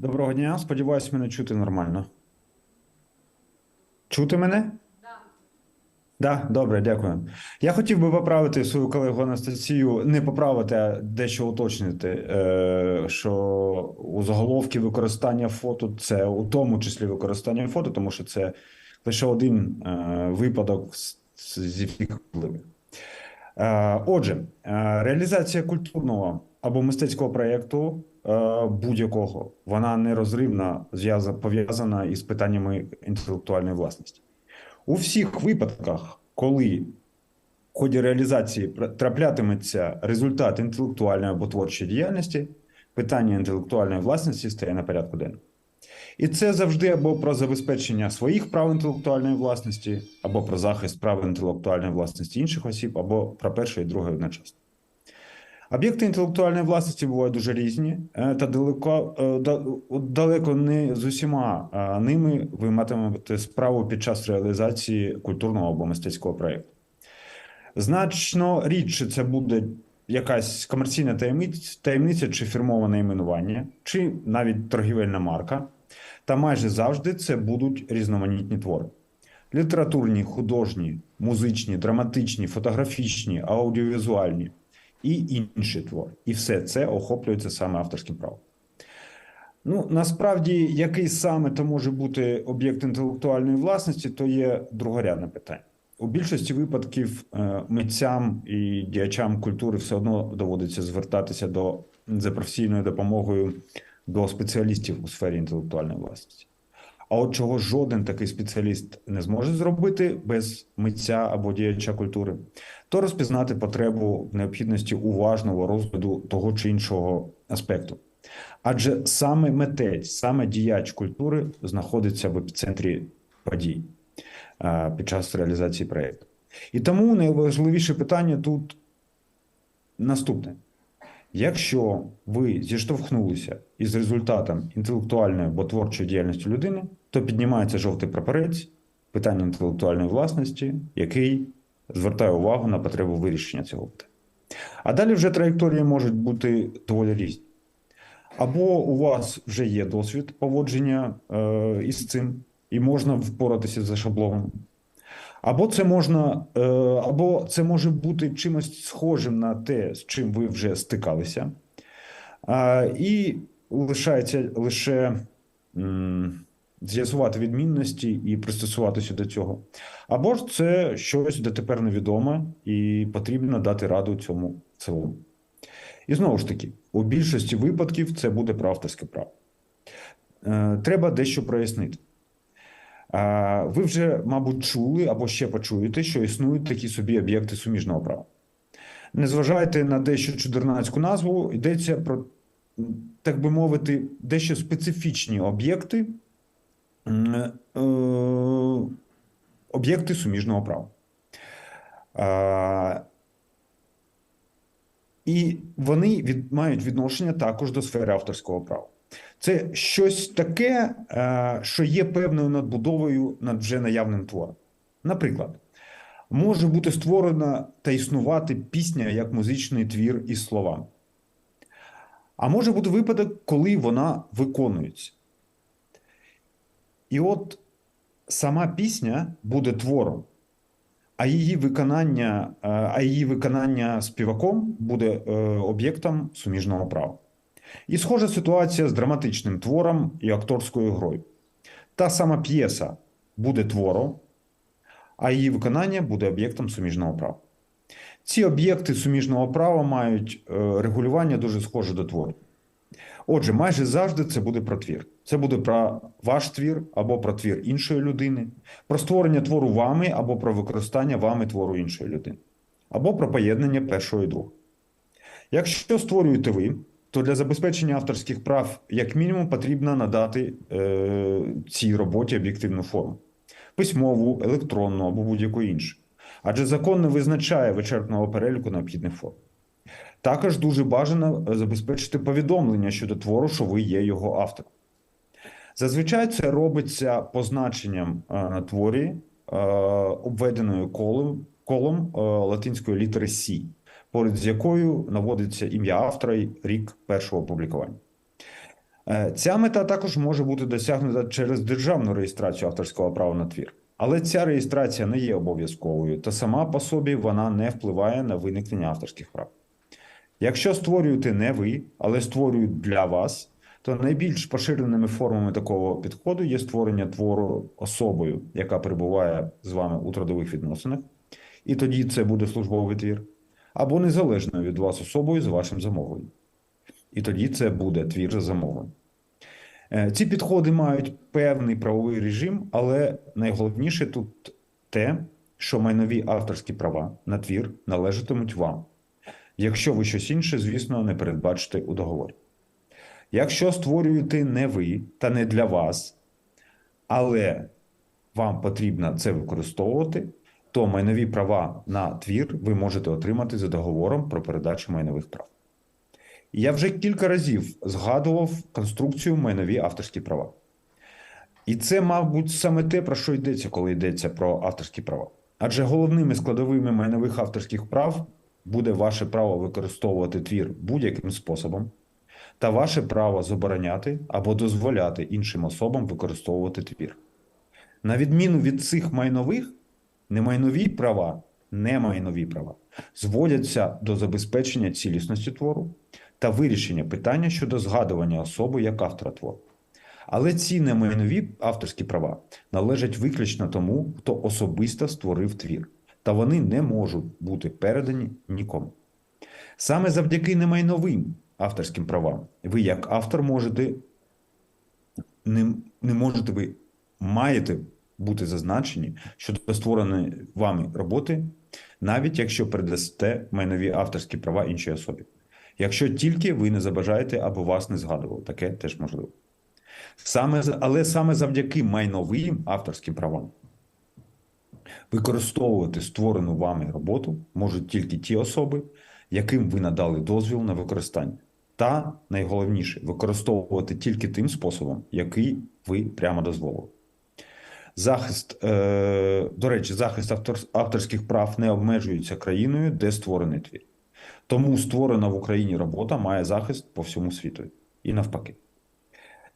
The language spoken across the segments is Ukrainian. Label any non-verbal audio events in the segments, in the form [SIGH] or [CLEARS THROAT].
Доброго дня. Сподіваюсь, мене чути нормально. Чути мене? Так, Да, добре, дякую. Я хотів би поправити свою колегу Анастасію, не поправити, а дещо уточнити, е, що у заголовки використання фото це у тому числі використання фото, тому що це лише один е, випадок зі всіх можливих. Е, Отже, е, реалізація культурного або мистецького проєкту е, будь-якого, вона нерозривно пов'язана із питаннями інтелектуальної власності. У всіх випадках, коли в ході реалізації траплятиметься результат інтелектуальної або творчої діяльності, питання інтелектуальної власності стає на порядку денному. І це завжди або про забезпечення своїх прав інтелектуальної власності, або про захист прав інтелектуальної власності інших осіб, або про перше і друге одночасно. Об'єкти інтелектуальної власності бувають дуже різні, е, та далеко, е, далеко не з усіма е, ними ви матимете справу під час реалізації культурного або мистецького проєкту. Значно рідше це буде якась комерційна таємниця, таємниця чи фірмоване іменування, чи навіть торгівельна марка. Та майже завжди це будуть різноманітні твори: літературні, художні, музичні, драматичні, фотографічні, аудіовізуальні і інші твори. І все це охоплюється саме авторським правом. Ну, насправді, який саме то може бути об'єкт інтелектуальної власності, то є другорядне питання. У більшості випадків е, митцям і діячам культури все одно доводиться звертатися до за професійною допомогою до спеціалістів у сфері інтелектуальної власності. А от чого жоден такий спеціаліст не зможе зробити без митця або діяча культури, то розпізнати потребу необхідності уважного розгляду того чи іншого аспекту. Адже саме митець, саме діяч культури знаходиться в епіцентрі подій е, під час реалізації проєкту. І тому найважливіше питання тут наступне: якщо ви зіштовхнулися із результатом інтелектуальної або творчої діяльності людини, то піднімається жовтий прапорець питання інтелектуальної власності, який звертає увагу на потребу вирішення цього питання. А далі вже траєкторії можуть бути доволі різні. Або у вас вже є досвід поводження е, із цим, і можна впоратися за шаблоном. Або це можна, е, або це може бути чимось схожим на те, з чим ви вже стикалися. І лишається лише з'ясувати відмінності і пристосуватися до цього. Або ж це щось дотепер невідоме, і потрібно дати раду цьому цілому. І знову ж таки, у більшості випадків це буде про авторське право. Е, Треба дещо прояснити. Ви вже, мабуть, чули або ще почуєте, що існують такі собі об'єкти суміжного права. Не зважайте на дещо чудернацьку назву, йдеться про, так би мовити, дещо специфічні об'єкти, е, об'єкти суміжного права. І вони від, мають відношення також до сфери авторського права. Це щось таке, е, що є певною надбудовою над вже наявним твором. Наприклад, може бути створена та існувати пісня як музичний твір із словами. А може бути випадок, коли вона виконується. І от сама пісня буде твором, а її виконання, е, а її виконання співаком буде е, об'єктом суміжного права. І схожа ситуація з драматичним твором і акторською грою. Та сама п'єса буде твором, а її виконання буде об'єктом суміжного права. Ці об'єкти суміжного права мають е, регулювання дуже схоже до твору. Отже, майже завжди це буде про твір. Це буде про ваш твір або про твір іншої людини, про створення твору вами або про використання вами твору іншої людини, або про поєднання першого і другого. Якщо створюєте ви, то для забезпечення авторських прав, як мінімум, потрібно надати е, цій роботі об'єктивну форму: письмову, електронну або будь-яку іншу. Адже закон не визначає вичерпного переліку необхідних форм. Також дуже бажано забезпечити повідомлення щодо твору, що ви є його автором. Зазвичай це робиться позначенням е, на творі, е, обведеною колом, колом е, латинської літери С, поряд з якою наводиться ім'я автора і рік першого опублікування. Е, Ця мета також може бути досягнута через державну реєстрацію авторського права на твір. Але ця реєстрація не є обов'язковою, та сама по собі вона не впливає на виникнення авторських прав. Якщо створюєте не ви, але створюють для вас, то найбільш поширеними формами такого підходу є створення твору особою, яка перебуває з вами у трудових відносинах, і тоді це буде службовий твір, або незалежною від вас особою з вашим замовленням. І тоді це буде твір за замовленням. Е, Ці підходи мають певний правовий режим, але найголовніше тут те, що майнові авторські права на твір належатимуть вам, якщо ви щось інше, звісно, не передбачите у договорі. Якщо створюєте не ви та не для вас, але вам потрібно це використовувати, то майнові права на твір ви можете отримати за договором про передачу майнових прав. Я вже кілька разів згадував конструкцію майнові авторські права. І це, мабуть, саме те, про що йдеться, коли йдеться про авторські права. Адже головними складовими майнових авторських прав буде ваше право використовувати твір будь-яким способом, та ваше право забороняти або дозволяти іншим особам використовувати твір. На відміну від цих майнових, немайнові права, немайнові права зводяться до забезпечення цілісності твору та вирішення питання щодо згадування особи як автора твору. Але ці немайнові авторські права належать виключно тому, хто особисто створив твір, та вони не можуть бути передані нікому. Саме завдяки немайновим авторським правам ви, як автор, можете не, не можете ви маєте бути зазначені щодо створеної вами роботи, навіть якщо передасте майнові авторські права іншій особі. Якщо тільки ви не забажаєте або вас не згадували, таке теж можливо. Саме, але саме завдяки майновим авторським правам використовувати створену вами роботу можуть тільки ті особи, яким ви надали дозвіл на використання. Та найголовніше використовувати тільки тим способом, який ви прямо дозволили. Захист, е, до речі, захист автор, авторських прав не обмежується країною, де створений твір. Тому створена в Україні робота має захист по всьому світу і навпаки.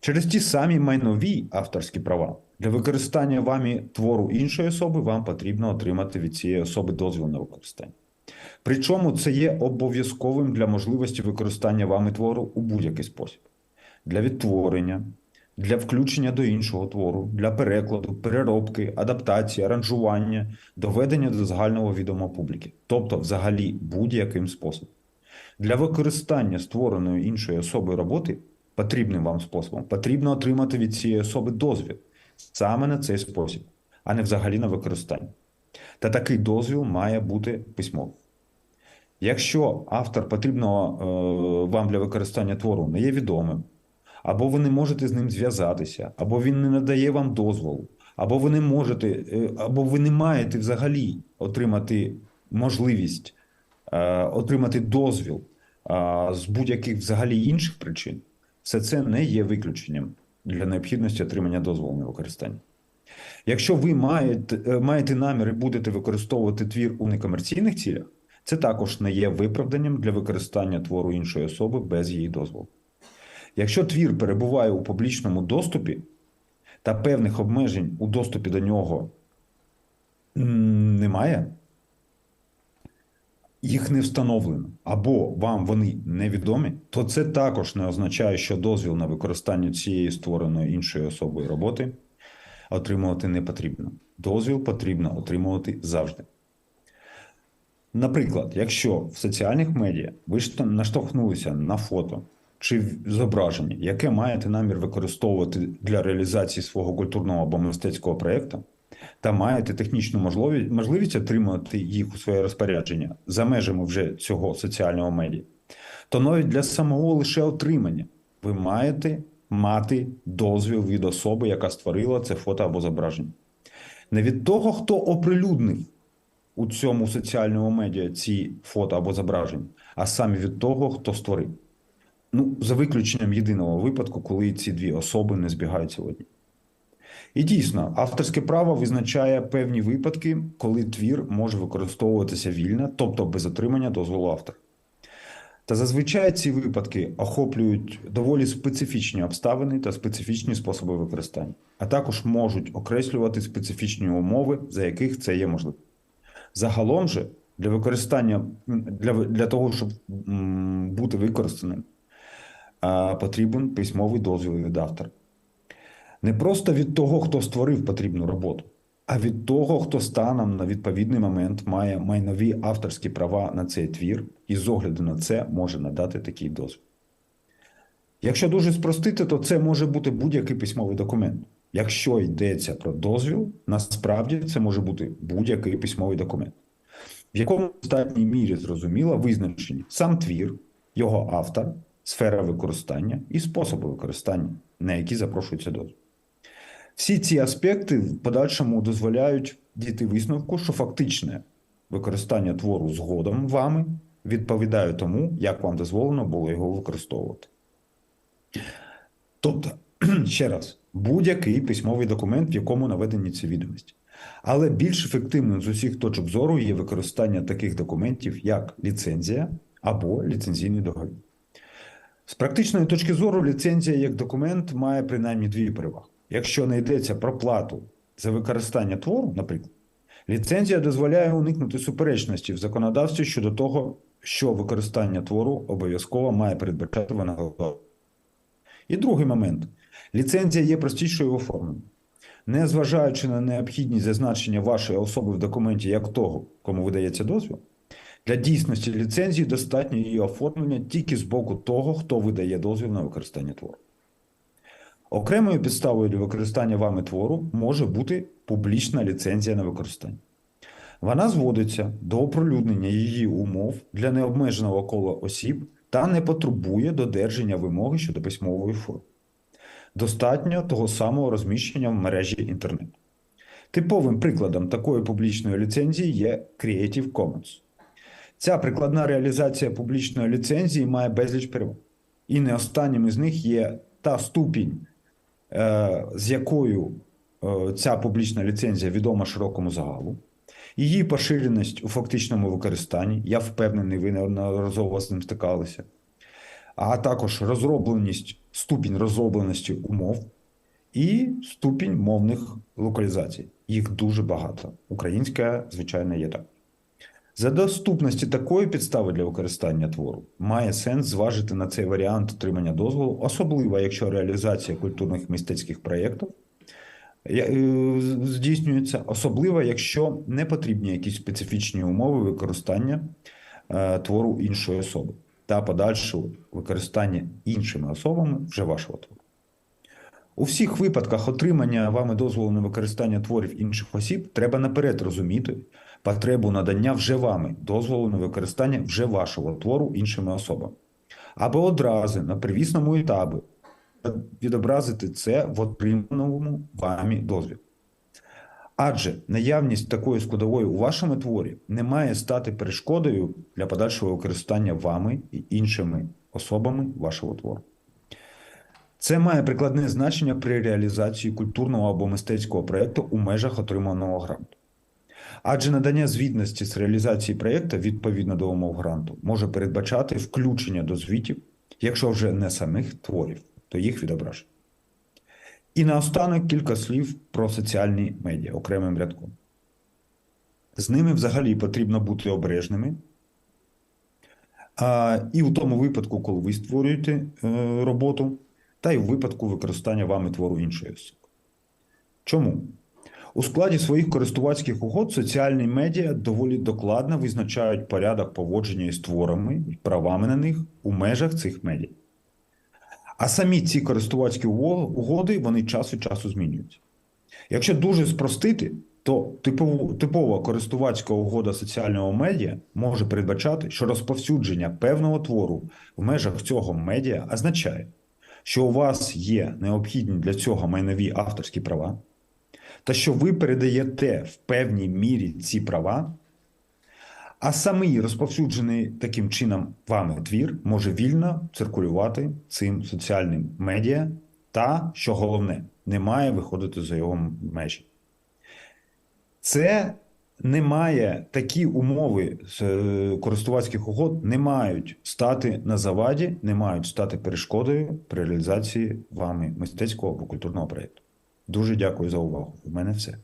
Через ті самі майнові авторські права для використання вами твору іншої особи вам потрібно отримати від цієї особи дозвіл на використання. Причому це є обов'язковим для можливості використання вами твору у будь-який спосіб: для відтворення, для включення до іншого твору, для перекладу, переробки, адаптації, аранжування, доведення до загального відома публіки, тобто, взагалі, будь-яким способом. Для використання створеної іншої особи роботи потрібним вам способом потрібно отримати від цієї особи дозвіл саме на цей спосіб, а не взагалі на використання. Та такий дозвіл має бути письмовий. Якщо автор потрібного е, вам для використання твору не є відомим, або ви не можете з ним зв'язатися, або він не надає вам дозволу, або ви не можете, е, або ви не маєте взагалі отримати можливість е, отримати дозвіл з будь-яких взагалі інших причин, все це не є виключенням для необхідності отримання дозволу на використання. Якщо ви маєте, е, маєте намір і будете використовувати твір у некомерційних цілях, це також не є виправданням для використання твору іншої особи без її дозволу. Якщо твір перебуває у публічному доступі та певних обмежень у доступі до нього немає, їх не встановлено, або вам вони невідомі, то це також не означає, що дозвіл на використання цієї створеної іншою особою роботи отримувати не потрібно. Дозвіл потрібно отримувати завжди. Наприклад, якщо в соціальних медіа ви наштовхнулися на фото чи зображення, яке маєте намір використовувати для реалізації свого культурного або мистецького проєкту, та маєте технічну можливість отримати їх у своє розпорядження за межами вже цього соціального медіа, то навіть для самого лише отримання ви маєте мати дозвіл від особи, яка створила це фото або зображення. Не від того, хто оприлюднив у цьому соціальному медіа ці фото або зображення, а саме від того, хто створив. Ну, за виключенням єдиного випадку, коли ці дві особи не збігаються в одній. І дійсно, авторське право визначає певні випадки, коли твір може використовуватися вільно, тобто без отримання дозволу автора. Та зазвичай ці випадки охоплюють доволі специфічні обставини та специфічні способи використання, а також можуть окреслювати специфічні умови, за яких це є можливо. Загалом же для використання для, для того, щоб м, бути використаним, потрібен письмовий дозвіл від автора. Не просто від того, хто створив потрібну роботу, а від того, хто станом на відповідний момент має майнові авторські права на цей твір і з огляду на це може надати такий дозвіл. Якщо дуже спростити, то це може бути будь-який письмовий документ. Якщо йдеться про дозвіл, насправді це може бути будь-який письмовий документ, в якому в достатній мірі зрозуміло визначені сам твір, його автор, сфера використання і способи використання, на які запрошується дозвіл. Всі ці аспекти в подальшому дозволяють дійти висновку, що фактичне використання твору згодом вами відповідає тому, як вам дозволено було його використовувати. Тобто, [CLEARS THROAT] ще раз, будь-який письмовий документ, в якому наведені ці відомості. Але більш ефективним з усіх точок зору є використання таких документів, як ліцензія або ліцензійний договір. З практичної точки зору, ліцензія як документ має принаймні дві переваги. Якщо не йдеться про плату за використання твору, наприклад, ліцензія дозволяє уникнути суперечності в законодавстві щодо того, що використання твору обов'язково має передбачати винагороду. І другий момент: ліцензія є простішою в оформленні. Незважаючи на необхідність зазначення вашої особи в документі як того, кому видається дозвіл, для дійсності ліцензії достатньо її оформлення тільки з боку того, хто видає дозвіл на використання твору. Окремою підставою для використання вами твору може бути публічна ліцензія на використання. Вона зводиться до оприлюднення її умов для необмеженого кола осіб та не потребує додержання вимоги щодо письмової форми. Достатньо того самого розміщення в мережі інтернет. Типовим прикладом такої публічної ліцензії є Creative Commons. Ця прикладна реалізація публічної ліцензії має безліч переваг. І не останнім із них є та ступінь, е, з якою е, ця публічна ліцензія відома широкому загалу, її поширеність у фактичному використанні. Я впевнений, ви неодноразово з ним стикалися, а також розробленість, ступінь розробленості умов і ступінь мовних локалізацій. Їх дуже багато. Українська, звичайно, є так. За доступності такої підстави для використання твору має сенс зважити на цей варіант отримання дозволу, особливо якщо реалізація культурних мистецьких проєктів е, здійснюється, особливо якщо не потрібні якісь специфічні умови використання е, твору іншої особи та подальшого використання іншими особами вже вашого твору. У всіх випадках отримання вами дозволу на використання творів інших осіб треба наперед розуміти потребу надання вже вами дозволу на використання вже вашого твору іншими особами. Або одразу на привісному етапі відобразити це в отриманому вами дозвілі. Адже наявність такої складової у вашому творі не має стати перешкодою для подальшого використання вами і іншими особами вашого твору. Це має прикладне значення при реалізації культурного або мистецького проєкту у межах отриманого гранту. Адже надання звітності з реалізації проєкту відповідно до умов гранту може передбачати включення до звітів, якщо вже не самих творів, то їх відображення. І наостанок кілька слів про соціальні медіа окремим рядком. З ними взагалі потрібно бути обережними. А, і у тому випадку, коли ви створюєте е, роботу, та й у випадку використання вами твору іншої особи. Чому? У складі своїх користувацьких угод соціальні медіа доволі докладно визначають порядок поводження із творами і правами на них у межах цих медіа. А самі ці користувацькі угоди вони час від часу змінюються. Якщо дуже спростити, то типова користувацька угода соціального медіа може передбачати, що розповсюдження певного твору в межах цього медіа означає, що у вас є необхідні для цього майнові авторські права, та що ви передаєте в певній мірі ці права, а самий розповсюджений таким чином вами твір може вільно циркулювати цим соціальним медіа, та, що головне, не має виходити за його межі. Це немає такі умови е, користувацьких угод не мають стати на заваді, не мають стати перешкодою при реалізації вами мистецького або культурного проєкту. Дуже дякую за увагу. У мене все.